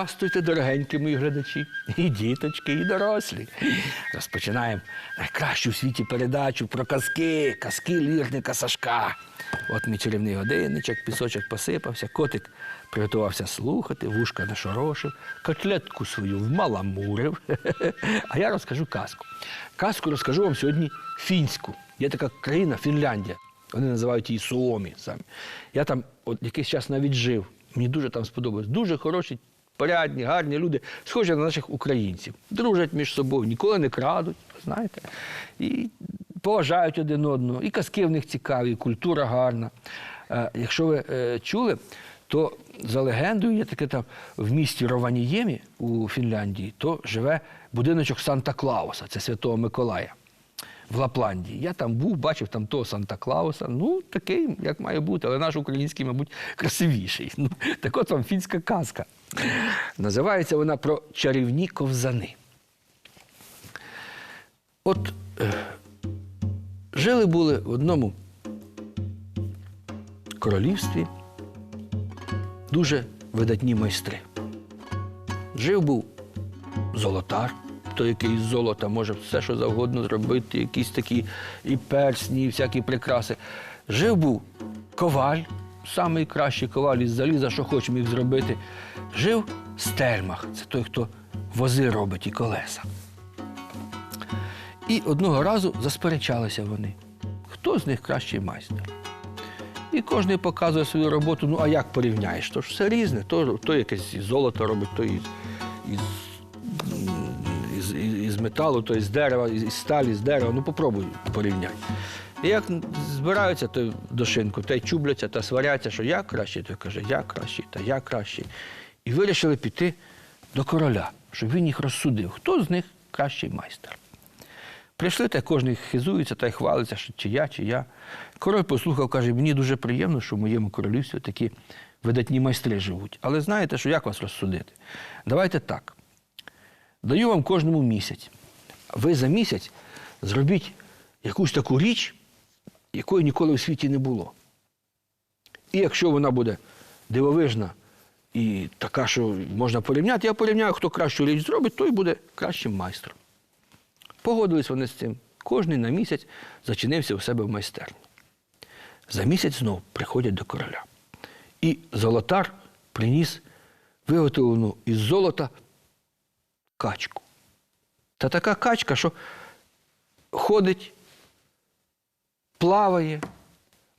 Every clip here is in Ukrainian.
Здрастуйте, дорогенькі мої глядачі, і діточки, і дорослі. Розпочинаємо найкращу в світі передачу про казки, казки лірника Сашка. От мій чарівний годинничок, пісочок посипався, котик приготувався слухати, вушка нашорошив, котлетку свою вмаламурив. А я розкажу казку. Казку розкажу вам сьогодні фінську. Є така країна Фінляндія. Вони називають її Суомі самі. Я там от якийсь час навіть жив. Мені дуже там сподобалось. Дуже хороші, порядні, гарні люди, схожі на наших українців. Дружать між собою, ніколи не крадуть, знаєте. І поважають один одного. І казки в них цікаві, і культура гарна. Е, якщо ви е, чули, то за легендою є таке там в місті Рованіємі у Фінляндії, то живе будиночок Санта-Клауса, це Святого Миколая в Лапландії. Я там був, бачив там того Санта-Клауса. Ну, такий, як має бути, але наш український, мабуть, красивіший. Ну, так от вам фінська казка. Називається вона про чарівні ковзани. От е, жили були в одному королівстві дуже видатні майстри. Жив був золотар, той, який з золота може все, що завгодно зробити, якісь такі і персні, і всякі прикраси. Жив був коваль, самий кращий коваль із заліза, що хоч міг зробити. Жив стельмах, це той, хто вози робить і колеса. І одного разу засперечалися вони, хто з них кращий майстер. І кожен показує свою роботу, ну а як порівняєш? То ж все різне, то, то якесь із золота робить, то із, із, із, із, металу, то із дерева, із, сталі, з дерева. Ну попробуй порівняй. І як збираються то до шинку, та й чубляться та сваряться, що я кращий, той каже, я кращий, та я кращий. І вирішили піти до короля, щоб він їх розсудив, хто з них кращий майстер. Прийшли, та кожен хизується та й хвалиться, що чи я, чи я. Король послухав, каже, мені дуже приємно, що в моєму королівстві такі видатні майстри живуть. Але знаєте, що як вас розсудити? Давайте так. Даю вам кожному місяць. Ви за місяць зробіть якусь таку річ, якої ніколи в світі не було. І якщо вона буде дивовижна і така, що можна порівняти, я порівняю, хто кращу річ зробить, той буде кращим майстром. Погодились вони з цим. Кожний на місяць зачинився у себе в майстерні. За місяць знов приходять до короля. І золотар приніс виготовлену із золота качку. Та така качка, що ходить, плаває,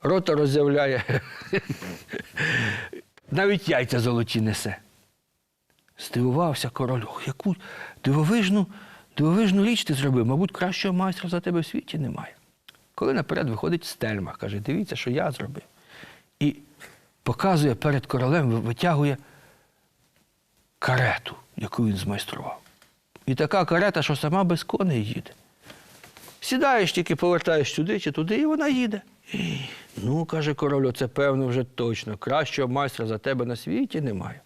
рота роззявляє, навіть яйця золоті несе. Здивувався король, яку дивовижну, дивовижну річ ти зробив, мабуть, кращого майстра за тебе в світі немає. Коли наперед виходить стельмах, каже, дивіться, що я зробив. І показує перед королем, витягує карету, яку він змайстрував. І така карета, що сама без коней їде. Сідаєш, тільки повертаєш сюди чи туди, і вона їде. Ну, каже король, це певно вже точно. Кращого майстра за тебе на світі немає.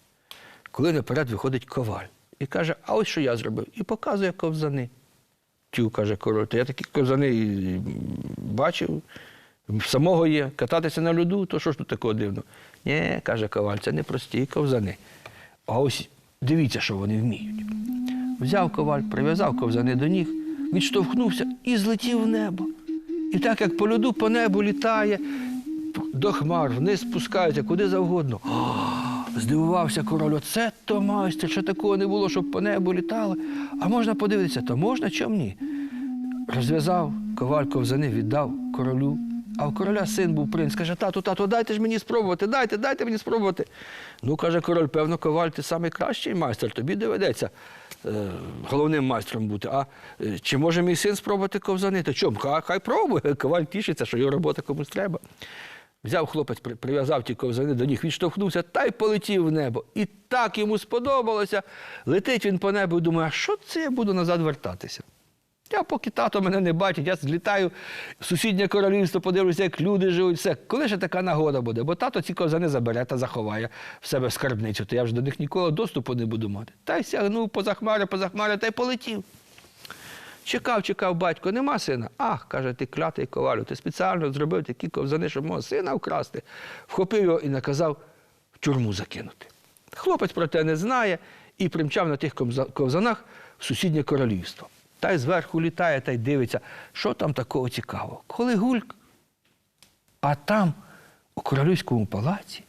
Коли наперед виходить коваль і каже, а ось що я зробив. І показує ковзани. Тю, каже король, то я такі ковзани бачив, самого є. Кататися на льоду, то що ж тут такого дивного? Ні, каже коваль, це не прості ковзани. А ось дивіться, що вони вміють. Взяв коваль, прив'язав ковзани до ніг, відштовхнувся і злетів в небо. І так як по льоду по небу літає, до хмар, вниз спускається, куди завгодно. О, здивувався король, оце то майстер, що такого не було, щоб по небу літали. А можна подивитися, то можна, чому ні? Розв'язав коваль ковзани, віддав королю. А у короля син був принц. Каже, тату, тату, дайте ж мені спробувати, дайте, дайте мені спробувати. Ну, каже король, певно, коваль, ти найкращий майстер, тобі доведеться головним майстром бути. А е, чи може мій син спробувати ковзани? То чому? Хай, хай пробує. Коваль тішиться, що його робота комусь треба. Взяв хлопець, прив'язав ті ковзани до них, відштовхнувся та й полетів в небо. І так йому сподобалося. Летить він по небу і думає, а що це я буду назад вертатися? Я поки тато мене не бачить, я злітаю в сусіднє королівство, подивлюся, як люди живуть, все. Коли ж така нагода буде? Бо тато ці ковзани забере та заховає в себе в скарбницю, то я вже до них ніколи доступу не буду мати. Та й сягнув поза хмари, поза хмари, та й полетів. Чекав, чекав батько, нема сина. Ах, каже, ти клятий ковалю, ти спеціально зробив такі ковзани, щоб мого сина вкрасти. Вхопив його і наказав в тюрму закинути. Хлопець про те не знає і примчав на тих ковзанах в сусіднє королівство. Та й зверху літає та й дивиться, що там такого цікавого. Коли гульк, а там, у королівському палаці,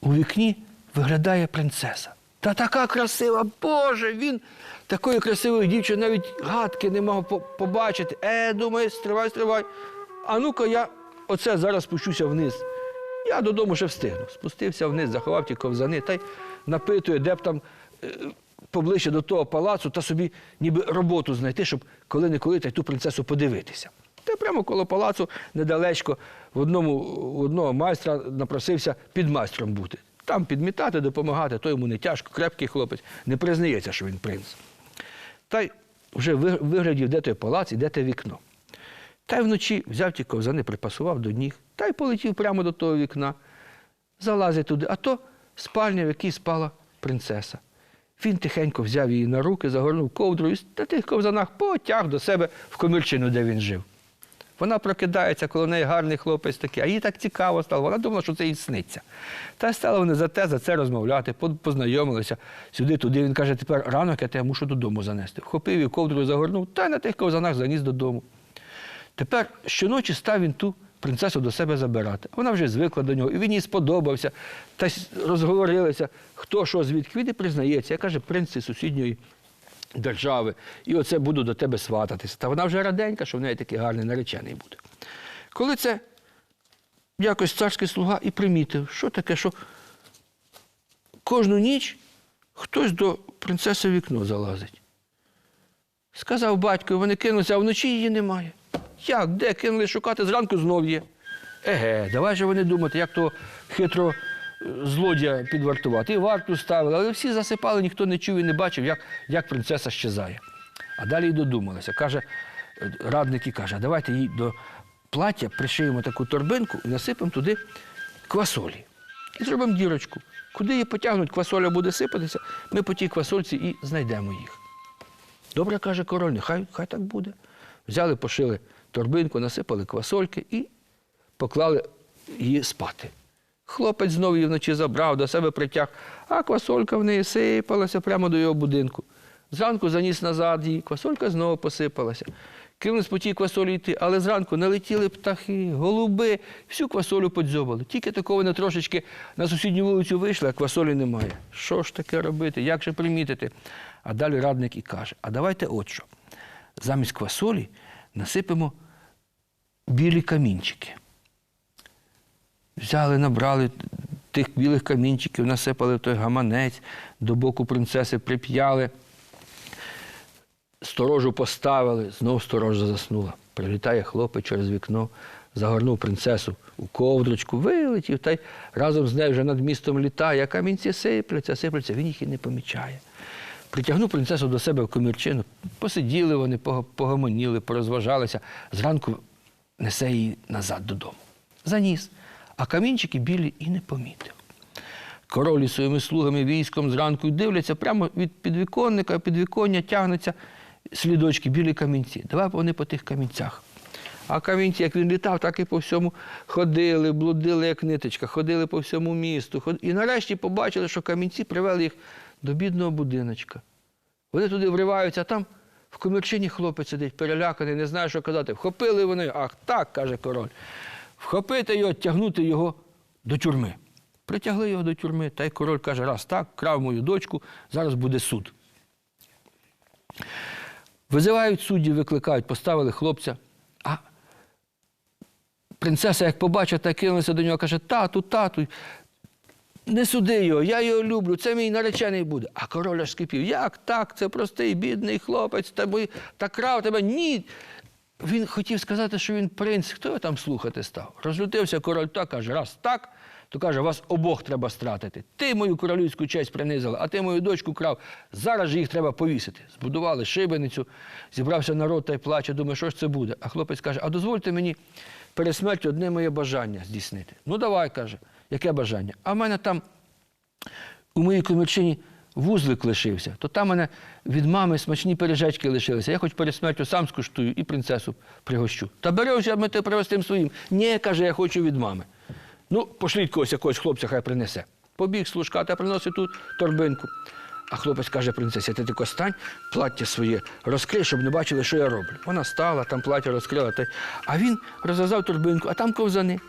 у вікні виглядає принцеса. Та така красива, Боже, він такої красивої дівчини навіть гадки не мав побачити. Е, думає, стривай, стривай. А ну-ка я оце зараз спущуся вниз. Я додому ще встигну. Спустився вниз, заховав ті ковзани та й напитує, де б там е, поближче до того палацу, та собі ніби роботу знайти, щоб коли-неколи та й ту принцесу подивитися. Та прямо коло палацу недалечко в одному у одного майстра напросився під майстром бути. Там підмітати, допомагати, то йому не тяжко, крепкий хлопець, не признається, що він принц. Та й вже ви- виглядів, де той палац і де те вікно. Та й вночі взяв ті ковзани, припасував до ніг, та й полетів прямо до того вікна. Залазить туди, а то спальня, в якій спала принцеса. Він тихенько взяв її на руки, загорнув ковдру і на тих ковзанах потяг до себе в комірчину, де він жив. Вона прокидається, коли в неї гарний хлопець такий, а їй так цікаво стало. Вона думала, що це їй сниться. Та стали вони за те, за це розмовляти, познайомилися сюди-туди. Він каже, тепер ранок я тебе мушу додому занести. Вхопив її ковдру, загорнув, та й на тих ковзанах заніс додому. Тепер щоночі став він ту принцесу до себе забирати. Вона вже звикла до нього, і він їй сподобався. Та розговорилися, хто що звідки. Він і признається. Я каже, принц із сусідньої держави. І оце буду до тебе свататися. Та вона вже раденька, що в неї такий гарний наречений буде. Коли це якось царський слуга і примітив, що таке, що кожну ніч хтось до принцеси вікно залазить. Сказав батько, вони кинулися, а вночі її немає. Як? Де кинули шукати, зранку знов є. Еге, давай же вони думати, як того хитро е, злодія підвартувати. І варту ставили, але всі засипали, ніхто не чув і не бачив, як, як принцеса щезає. А далі й додумалися. Каже, е, радник і каже, давайте їй до плаття пришиємо таку торбинку і насипемо туди квасолі. І зробимо дірочку. Куди її потягнуть, квасоля буде сипатися, ми по тій квасольці і знайдемо їх. Добре, каже король, нехай хай так буде. Взяли, пошили торбинку, насипали квасольки і поклали її спати. Хлопець знову її вночі забрав, до себе притяг, а квасолька в неї сипалася прямо до його будинку. Зранку заніс назад її, квасолька знову посипалася. Кинулись по тій квасолі йти, але зранку налетіли птахи, голуби, всю квасолю подзьобали. Тільки такого вони трошечки на сусідню вулицю вийшли, а квасолі немає. Що ж таке робити? Як же примітити? А далі радник і каже: а давайте от що. Замість квасолі насипемо білі камінчики. Взяли, набрали тих білих камінчиків, насипали той гаманець, до боку принцеси прип'яли. Сторожу поставили, знов сторожа заснула. Прилітає хлопець через вікно, загорнув принцесу у ковдрочку, вилетів, та й разом з нею вже над містом літає, а камінці сипляться, сипляться, він їх і не помічає. Притягнув принцесу до себе в комірчину, посиділи вони, погомоніли, порозважалися. Зранку несе її назад додому. Заніс, а камінчики білі і не помітив. Король із своїми слугами військом зранку дивляться, прямо від підвіконника, підвіконня тягнуться слідочки, білі камінці. Давай вони по тих камінцях. А камінці, як він літав, так і по всьому ходили, блудили, як ниточка, ходили по всьому місту. І нарешті побачили, що камінці привели їх до бідного будиночка. Вони туди вриваються, а там в комірчині хлопець сидить, переляканий, не знає, що казати. Вхопили вони, ах, так, каже король. Вхопити його, тягнути його до тюрми. Притягли його до тюрми, та й король каже, раз так, крав мою дочку, зараз буде суд. Визивають суддів, викликають, поставили хлопця. А принцеса, як побачила, та кинулася до нього, каже: тату, тату, не суди його, я його люблю, це мій наречений буде. А король аж скипів. Як так? Це простий, бідний хлопець, та, та крав тебе. Ні. Він хотів сказати, що він принц. Хто його там слухати став? Розлютився король так, каже, раз так, то каже, вас обох треба стратити. Ти мою королівську честь принизила, а ти мою дочку крав. Зараз же їх треба повісити. Збудували шибеницю, зібрався народ та й плаче, думає, що ж це буде. А хлопець каже, а дозвольте мені перед смертю одне моє бажання здійснити. Ну давай, каже, яке бажання? А в мене там у моїй комірчині вузлик лишився, то там мене від мами смачні пиріжечки лишилися. Я хоч перед смертю сам скуштую і принцесу пригощу. Та берешся ми те привезтим своїм. Ні, каже, я хочу від мами. Ну, пошліть когось якогось хлопця, хай принесе. Побіг служка, та приносить тут торбинку. А хлопець каже принцесі, ти тако стань, плаття своє розкрий, щоб не бачили, що я роблю. Вона стала, там плаття розкрила. А він розв'язав торбинку, а там ковзани.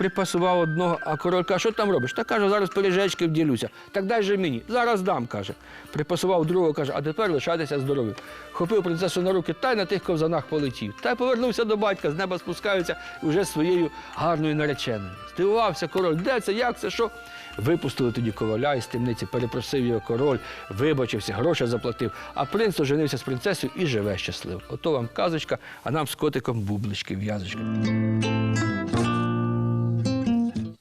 Припасував одного, а король каже, що там робиш? Та каже, зараз пиріжечки вділюся. Так дай же мені, зараз дам, каже. Припасував другого, каже, а тепер лишайтеся здорові. Хопив принцесу на руки та й на тих ковзанах полетів. Та й повернувся до батька, з неба спускаються вже своєю гарною нареченою. Здивувався король, де це, як це, що? Випустили тоді коваля із темниці, перепросив його король, вибачився, гроші заплатив. А принц оженився з принцесою і живе щасливо. Ото вам казочка, а нам з котиком бублички, в'язочки.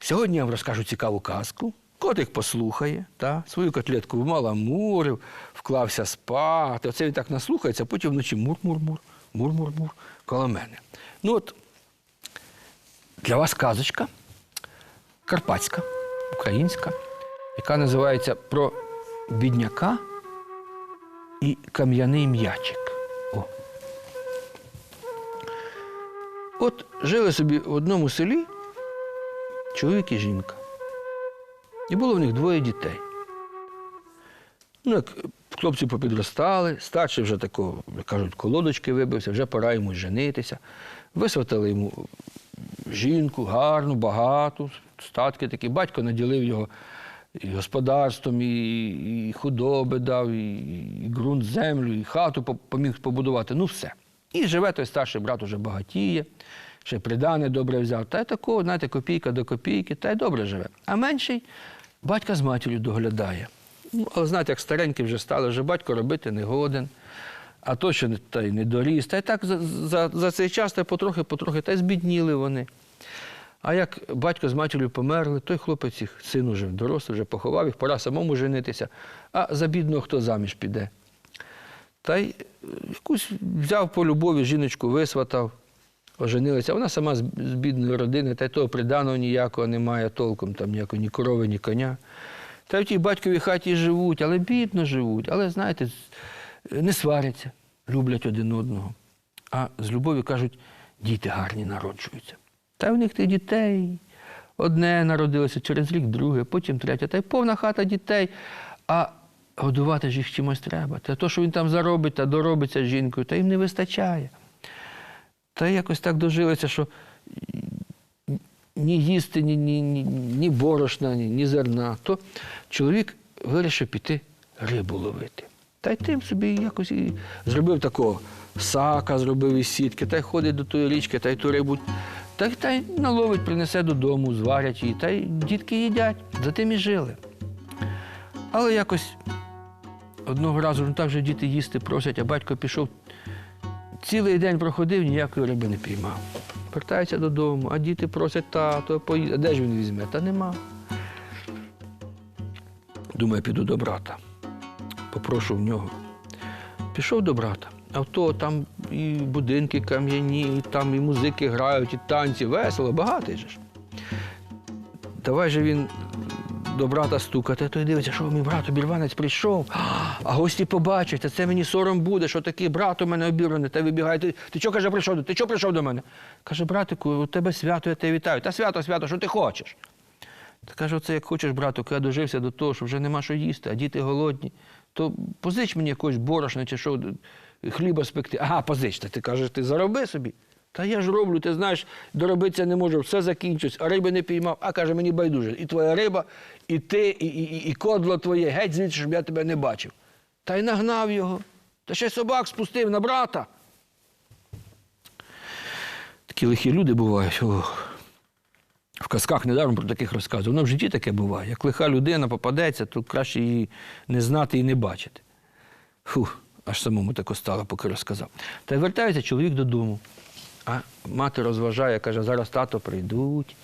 Сьогодні я вам розкажу цікаву казку. Котик послухає, та, свою котлетку вмаламурив, вклався спати. Оце він так наслухається, а потім вночі мур-мур-мур, мур-мур-мур коло мене. Ну от для вас казочка карпатська, українська, яка називається про бідняка і кам'яний м'ячик. О. От жили собі в одному селі чоловік і жінка. І було в них двоє дітей. Ну, як хлопці попідростали, старший вже такого, як кажуть, колодочки вибився, вже пора йому женитися. Висватали йому жінку, гарну, багату, статки такі. Батько наділив його і господарством, і, і худоби дав, і, і ґрунт, землю, і хату поміг побудувати. Ну все. І живе той старший брат уже багатіє, ще придане добре взяв. Та й такого, знаєте, копійка до копійки, та й добре живе. А менший батька з матір'ю доглядає. Ну, але знаєте, як старенький вже стали, вже батько робити не годен. А то, що та й не доріс. Та й так за, за, за цей час та й потрохи, потрохи, та й збідніли вони. А як батько з матір'ю померли, той хлопець їх, син уже дорослий, вже поховав їх, пора самому женитися. А за бідного хто заміж піде? Та й якусь взяв по любові жіночку, висватав, оженилися. Вона сама з бідної родини, та й того приданого ніякого немає толком, там ніякої ні корови, ні коня. Та й в тій батьковій хаті живуть, але бідно живуть, але, знаєте, не сваряться, люблять один одного. А з любов'ю кажуть, діти гарні народжуються. Та й в них тих дітей. Одне народилося через рік, друге, потім третє. Та й повна хата дітей. А годувати ж їх чимось треба. Та то, що він там заробить та доробиться з жінкою, та їм не вистачає. Та якось так дожилися, що ні їсти, ні, ні, ні, ні борошна, ні, ні зерна. То чоловік вирішив піти рибу ловити. Та й тим собі якось і зробив такого сака, зробив із сітки, та й ходить до тої річки, та й ту рибу. Та й, та й наловить, принесе додому, зварять її, та й дітки їдять. За тим і жили. Але якось одного разу ну так же діти їсти просять, а батько пішов Цілий день проходив, ніякої риби не піймав. Вертається додому, а діти просять тато, поїде. А де ж він візьме? Та нема. Думаю, піду до брата. Попрошу в нього. Пішов до брата. А то там і будинки кам'яні, і там і музики грають, і танці, весело, багатий же ж. Давай же він до брата стукати, той дивиться, що мій брат обірванець прийшов, а гості побачать, а це мені сором буде, що такий брат у мене обірваний, та вибігає. Ти, ти чого каже, прийшов? Ти чого прийшов до мене? Каже, братику, у тебе свято, я тебе вітаю. Та свято, свято, що ти хочеш? Та каже, оце як хочеш, братику, я дожився до того, що вже нема що їсти, а діти голодні. То позич мені якогось борошна чи що, хліба спекти. Ага, позич. Та ти кажеш, ти зароби собі. Та я ж роблю, ти знаєш, доробитися не можу, все закінчується, а риби не піймав. А каже, мені байдуже. І твоя риба, і ти, і, і, і кодло твоє, геть звідси, щоб я тебе не бачив. Та й нагнав його. Та ще собак спустив на брата. Такі лихі люди бувають. Ох. В казках недаром про таких розказував. Воно в житті таке буває. Як лиха людина попадеться, то краще її не знати і не бачити. Фух, аж самому тако стало, поки розказав. Та й вертається чоловік додому. А мати розважає, каже, зараз тато прийдуть,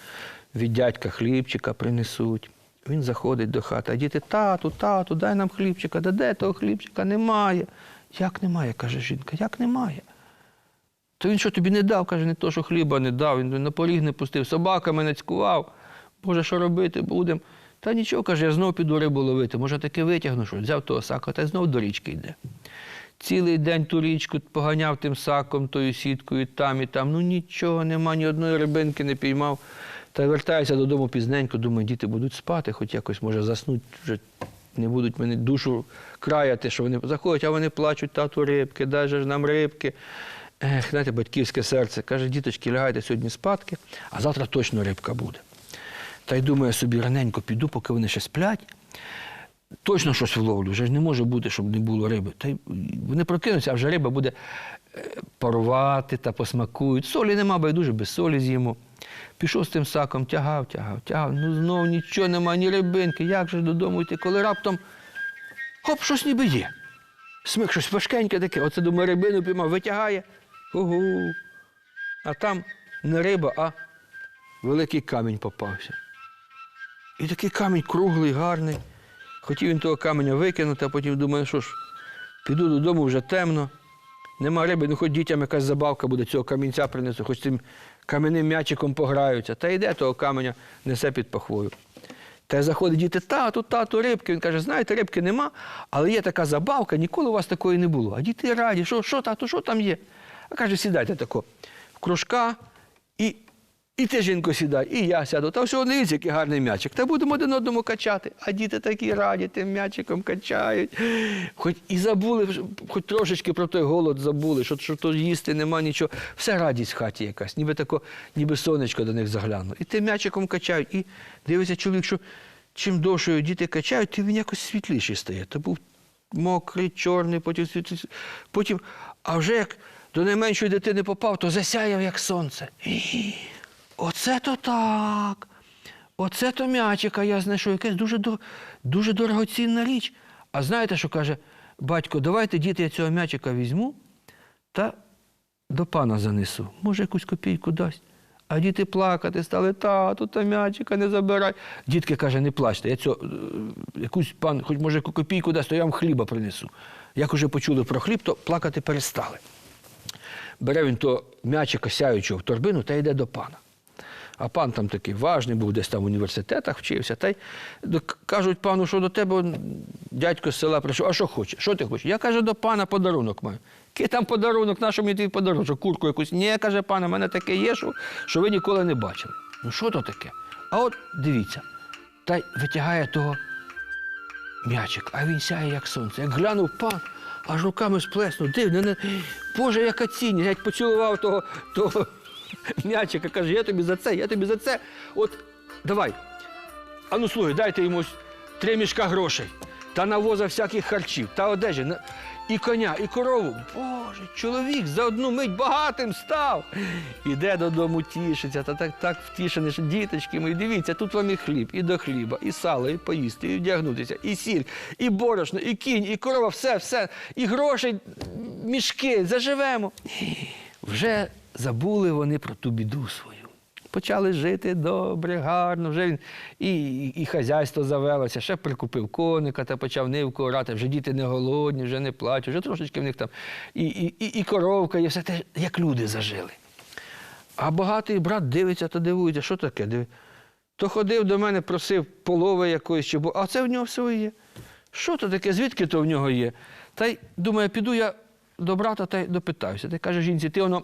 від дядька хлібчика принесуть. Він заходить до хати, а діти, тату, тату, дай нам хлібчика, да де того хлібчика? Немає. Як немає, каже жінка, як немає? То він що тобі не дав? Каже, не то, що хліба не дав, він на поріг не пустив, собаками не цькував. Боже, що робити будемо? Та нічого, каже, я знов піду рибу ловити. Може, таки витягну щось. Взяв того сака, та й знов до річки йде. Цілий день ту річку поганяв тим саком, тою сіткою, там і там. Ну нічого, нема, ні одної рибинки не піймав. Та вертаюся додому пізненько, думаю, діти будуть спати, хоч якось може заснуть, вже не будуть мене душу краяти, що вони заходять, а вони плачуть, тату рибки, дай же ж нам рибки. Ех, знаєте, батьківське серце. Каже, діточки, лягайте сьогодні спадки, а завтра точно рибка буде. Та й думаю, я собі раненько піду, поки вони ще сплять. Точно щось вловлю, вже ж не може бути, щоб не було риби. Та й вони прокинуться, а вже риба буде е, парувати та посмакують. Солі нема, байдуже без солі з'їмо. Пішов з тим саком, тягав, тягав, тягав. Ну знов нічого нема, ні рибинки. Як же додому йти, коли раптом хоп, щось ніби є. Смик щось важкеньке таке. Оце думаю, рибину піймав, витягає. Ого. А там не риба, а великий камінь попався. І такий камінь круглий, гарний. Хотів він того каменя викинути, а потім думаю, що ж, піду додому вже темно. Нема риби, ну хоч дітям якась забавка буде, цього камінця принесу, хоч цим кам'яним м'ячиком пограються. Та йде того каменя, несе під пахвою. Та заходить діти, тату, тату, рибки. Він каже, знаєте, рибки нема, але є така забавка, ніколи у вас такої не було. А діти раді, що, що тату, що там є? А каже, сідайте тако в кружка і, і ти, жінко, сідай, і я сяду. Та всього дивіться, який гарний м'ячик. Та будемо один одному качати. А діти такі раді, тим м'ячиком качають. Хоч і забули, хоч трошечки про той голод забули, що, що то їсти нема нічого. Все радість в хаті якась, ніби тако, ніби сонечко до них заглянуло. І тим м'ячиком качають. І дивиться чоловік, що чим довше діти качають, тим він якось світліший стає. То був мокрий, чорний, потім світлий. Потім, а вже як до найменшої дитини попав, то засяяв, як сонце. І, Оце то так. Оце то м'ячика я знайшов, якась дуже, дуже дорогоцінна річ. А знаєте, що каже батько, давайте, діти, я цього м'ячика візьму та до пана занесу. Може, якусь копійку дасть. А діти плакати стали, тату, та м'ячика не забирай. Дітки каже, не плачте, я цього, е, якусь пан, хоч може копійку дасть, то я вам хліба принесу. Як уже почули про хліб, то плакати перестали. Бере він то м'ячика сяючого в торбину та йде до пана. А пан там такий важний був, десь там в університетах вчився. Та й кажуть пану, що до тебе дядько з села прийшов. А що хочеш? Що ти хочеш? Я каже, до пана подарунок маю. Який там подарунок, на що мені твій подарунок? Що, курку якусь? Ні, каже пан, у мене таке є, що, що ви ніколи не бачили. Ну що то таке? А от дивіться, та й витягає того м'ячик, а він сяє, як сонце. Як глянув пан, аж руками сплеснув. Дивно, не... Боже, яка цінність. Як поцілував того, того м'ячика, каже, я тобі за це, я тобі за це. От давай. А ну слухай, дайте йому три мішка грошей та навоза всяких харчів, та одежі, і коня, і корову. Боже, чоловік за одну мить багатим став. Іде додому, тішиться, та так, так втішений, що діточки мої, дивіться, тут вам і хліб, і до хліба, і сало, і поїсти, і вдягнутися, і сіль, і борошно, і кінь, і корова, все, все, і грошей, мішки, заживемо. Вже забули вони про ту біду свою. Почали жити добре, гарно. Вже він і, і, і хазяйство завелося, ще прикупив коника та почав нивку орати. Вже діти не голодні, вже не плачуть, вже трошечки в них там і, і, і, коровка, і все те, як люди зажили. А багатий брат дивиться та дивується, що таке? То ходив до мене, просив полови якоїсь, чи бо, а це в нього все є. Що то таке? Звідки то в нього є? Та й думаю, піду я до брата та й допитаюся. Та й каже жінці, ти воно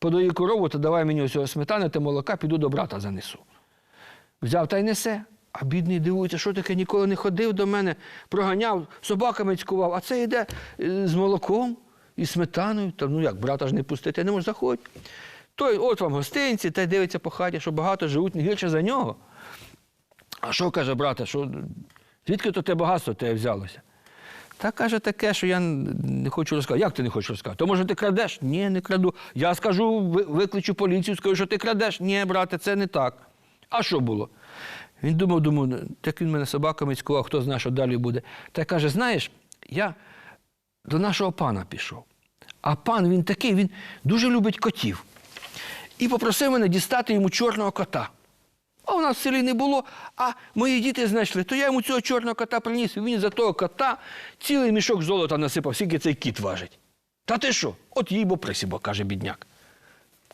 подої корову, то давай мені ось сметани та молока, піду до брата занесу. Взяв та й несе. А бідний дивується, що таке ніколи не ходив до мене, проганяв, собаками цькував, а це йде е, з молоком і сметаною. Та ну як, брата ж не пустити, не може заходь. Той, от вам гостинці, та й дивиться по хаті, що багато живуть не гірше за нього. А що каже брате, що звідки то те багатство тебе взялося? Та каже таке, що я не хочу розказати. Як ти не хочеш розказати? То може ти крадеш? Ні, не краду. Я скажу, викличу поліцію, скажу, що ти крадеш. Ні, брате, це не так. А що було? Він думав, думав, так він мене собаками цькував, хто знає, що далі буде. Та каже: знаєш, я до нашого пана пішов. А пан він такий, він дуже любить котів. І попросив мене дістати йому чорного кота. А у нас в селі не було, а мої діти знайшли. То я йому цього чорного кота приніс, він за того кота цілий мішок золота насипав, скільки цей кіт важить. Та ти що? От їй бо присібо, каже бідняк.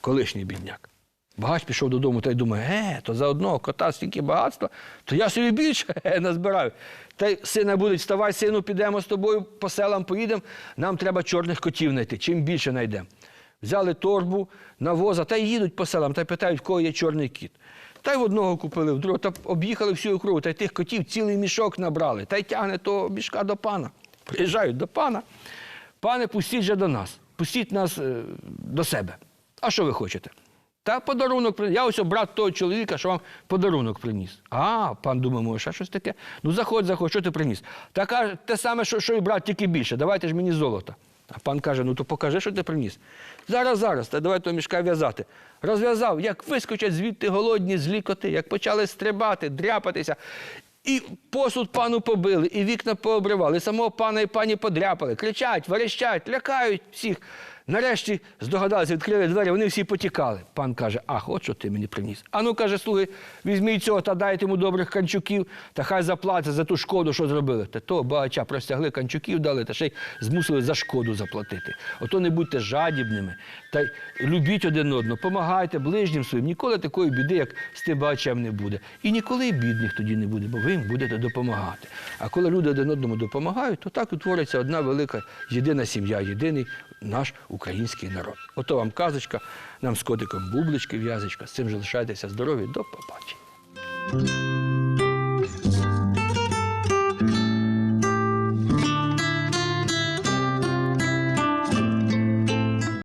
Колишній бідняк. Багач пішов додому та й думає, е, то за одного кота стільки багатства, то я собі більше е, назбираю. Та й сина будуть, вставай, сину, підемо з тобою, по селам поїдемо, нам треба чорних котів знайти, чим більше знайдемо. Взяли торбу, навоза та й їдуть по селам та й питають, в кого є чорний кіт. Та й в одного купили, в другого, та об'їхали всю округу, та й тих котів цілий мішок набрали, та й тягне того мішка до пана. Приїжджають до пана. Пане, пустіть же до нас, пустіть нас е, до себе. А що ви хочете? Та подарунок приніс. Я ось брат того чоловіка, що вам подарунок приніс. А, пан думає, може, ще щось таке. Ну заходь, заходь, що ти приніс? Та каже, те саме, що, що і брат, тільки більше. Давайте ж мені золото. А пан каже: ну то покажи, що ти приніс. Зараз, зараз, та давай того мішка в'язати. Розв'язав, як вискочать звідти голодні злі коти, як почали стрибати, дряпатися. І посуд пану побили, і вікна пообривали, і самого пана і пані подряпали, кричать, верещать, лякають всіх. Нарешті здогадалися, відкрили двері, вони всі потікали. Пан каже: ах, от що ти мені приніс. А ну каже, слуги, візьміть цього та дайте йому добрих канчуків, та хай заплатить за ту шкоду, що зробили. Та то багача простягли, канчуків дали, та ще й змусили за шкоду заплатити. Ото не будьте жадібними, та любіть один одного, помагайте ближнім своїм. Ніколи такої біди, як з тим багачем, не буде. І ніколи бідних тоді не буде, бо ви їм будете допомагати. А коли люди один одному допомагають, то так утвориться одна велика єдина сім'я, єдиний наш український народ. Ото вам казочка, нам з котиком бублички, в'язочка. З цим же лишайтеся здорові. До побачення.